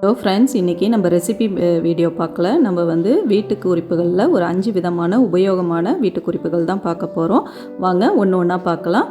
Hello friends இன்றைக்கி நம்ம recipe video பார்க்கல. நம்ம வந்து வீட்டு குறிப்புகளில் ஒரு அஞ்சு விதமான உபயோகமான வீட்டு குறிப்புகள் தான் பார்க்க போகிறோம் வாங்க ஒன்று ஒன்றா பார்க்கலாம்.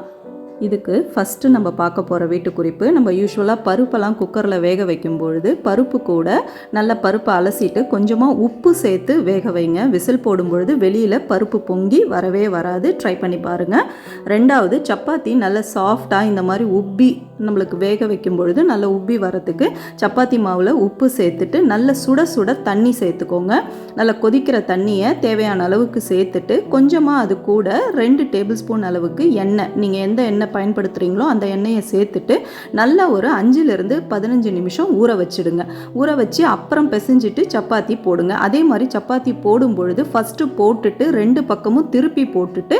இதுக்கு ஃபஸ்ட்டு நம்ம பார்க்க போகிற வீட்டு குறிப்பு நம்ம யூஸ்வலாக பருப்பெல்லாம் குக்கரில் வேக வைக்கும் பொழுது பருப்பு கூட நல்ல பருப்பை அலசிட்டு கொஞ்சமாக உப்பு சேர்த்து வேக வைங்க. விசில் போடும் பொழுது வெளியில் பருப்பு பொங்கி வரவே வராது. ட்ரை பண்ணி பாருங்கள் ரெண்டாவது சப்பாத்தி நல்ல சாஃப்டாக இந்த மாதிரி உப்பி நம்மளுக்கு வேக வைக்கும் பொழுது நல்ல உப்பி வரத்துக்கு சப்பாத்தி மாவில் உப்பு சேர்த்துட்டு நல்ல சுட சுட தண்ணி சேர்த்துக்கோங்க. நல்லா கொதிக்கிற தண்ணியை தேவையான அளவுக்கு சேர்த்துட்டு கொஞ்சமாக அது கூட ரெண்டு டேபிள் ஸ்பூன் அளவுக்கு எண்ணெய். நீங்கள் எந்த எண்ணெய் பயன்படுத்துகிறீங்களோ அந்த எண்ணெயை சேர்த்துட்டு நல்லா ஒரு அஞ்சுலேருந்து பதினஞ்சு நிமிஷம் ஊற வச்சிடுங்க. ஊற வச்சு அப்புறம் பிசைஞ்சிட்டு சப்பாத்தி போடுங்க. அதே மாதிரி சப்பாத்தி போடும் பொழுது ஃபஸ்ட்டு போட்டுட்டு ரெண்டு பக்கமும் திருப்பி போட்டுட்டு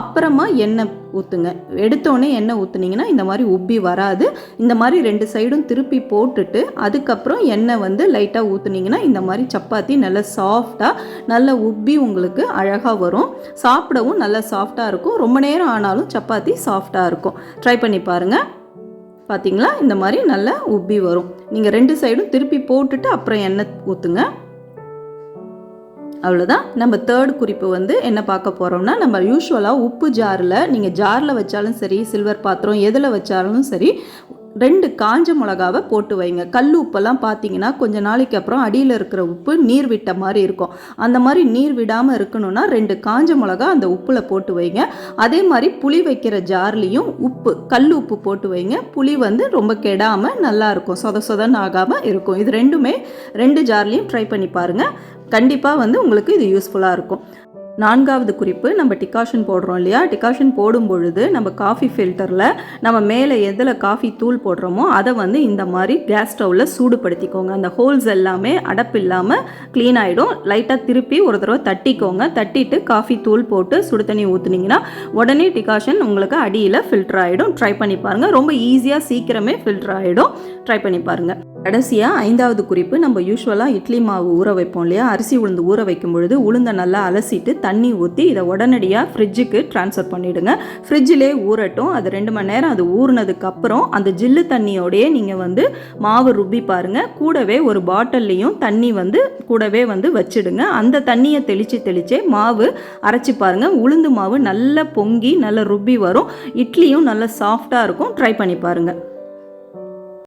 அப்புறமா எண்ணெய் ஊற்றுங்க எடுத்தோடனே எண்ணெய் ஊற்றுனீங்கன்னா இந்த மாதிரி உப்பி வர வராது. இந்த மாதிரி ரெண்டு சைடும் திருப்பி போட்டுட்டு அதுக்கப்புறம் எண்ணெய் வந்து லைட்டாக ஊற்றுனீங்கன்னா இந்த மாதிரி சப்பாத்தி நல்லா சாஃப்டாக நல்ல உப்பி உங்களுக்கு அழகாக வரும். சாப்பிடவும் நல்லா சாஃப்டாக இருக்கும். ரொம்ப நேரம் ஆனாலும் சப்பாத்தி சாஃப்டாக இருக்கும். ட்ரை பண்ணி பாருங்கள் பார்த்தீங்களா இந்த மாதிரி நல்லா உப்பி வரும். நீங்கள் ரெண்டு சைடும் திருப்பி போட்டுட்டு அப்புறம் எண்ணெய் ஊற்றுங்க அவ்வளோதான் நம்ம தேர்ட் குறிப்பு வந்து என்ன பார்க்க போகிறோம்னா நம்ம யூஸ்வலாக உப்பு ஜாரில் நீங்கள் ஜாரில் வச்சாலும் சரி சில்வர் பாத்திரம் எதில் வச்சாலும் சரி ரெண்டு காஞ்ச மிளகாவை போட்டு வைங்க. கல் உப்பெல்லாம் பார்த்தீங்கன்னா கொஞ்ச நாளைக்கு அப்புறம் அடியில் இருக்கிற உப்பு நீர் விட்ட மாதிரி இருக்கும். அந்த மாதிரி நீர் விடாமல் இருக்கணும்னா ரெண்டு காஞ்ச மிளகா அந்த உப்பில் போட்டு வைங்க. அதே மாதிரி புளி வைக்கிற ஜார்லேயும் உப்பு கல் உப்பு போட்டு வைங்க. புளி வந்து ரொம்ப கெடாமல் நல்லாயிருக்கும் சொத சொதன்னு ஆகாமல் இருக்கும். இது ரெண்டுமே ரெண்டு ஜார்லேயும் ட்ரை பண்ணி பாருங்கள் கண்டிப்பாக வந்து உங்களுக்கு இது யூஸ்ஃபுல்லாக இருக்கும். நான்காவது குறிப்பு நம்ம டிகாஷன் போடுறோம் இல்லையா? டிகாஷன் போடும் பொழுது நம்ம காஃபி ஃபில்டரில் நம்ம மேலே எதில் காஃபி தூள் போடுறோமோ அதை வந்து இந்த மாதிரி கேஸ் ஸ்டவ்வில் சூடுபடுத்திக்கோங்க. அந்த ஹோல்ஸ் எல்லாமே அடப்பு இல்லாமல் க்ளீன் ஆகிடும் லைட்டாக திருப்பி ஒரு தடவை தட்டிக்கோங்க. தட்டிட்டு காஃபி தூள் போட்டு சுடு தண்ணி ஊற்றுனீங்கன்னா உடனே டிகாஷன் உங்களுக்கு அடியில் ஃபில்டர் ஆகிடும் ட்ரை பண்ணி பாருங்கள் ரொம்ப ஈஸியாக சீக்கிரமே ஃபில்டர் ஆகிடும் ட்ரை பண்ணி பாருங்கள் கடைசியாக ஐந்தாவது குறிப்பு நம்ம யூஸ்வலாக இட்லி மாவு ஊற வைப்போம் இல்லையா? அரிசி உளுந்து ஊற வைக்கும் பொழுது உளுந்தை நல்லா அலசிட்டு தண்ணி ஊற்றி இதை உடனடியாக ஃப்ரிட்ஜுக்கு ட்ரான்ஸ்ஃபர் பண்ணிவிடுங்க ஃப்ரிட்ஜிலே ஊறட்டும். அது ரெண்டு மணி நேரம் அது ஊறினதுக்கப்புறம் அந்த ஜில்லு தண்ணியோடையே நீங்கள் வந்து மாவு ருப்பி பாருங்கள் கூடவே ஒரு பாட்டில்லையும் தண்ணி வந்து கூடவே வந்து வச்சுடுங்க. அந்த தண்ணியை தெளித்து தெளித்தே மாவு அரைச்சி பாருங்கள் உளுந்து மாவு நல்லா பொங்கி நல்லா ருப்பி வரும். இட்லியும் நல்லா சாஃப்டாக இருக்கும். ட்ரை பண்ணி பாருங்கள்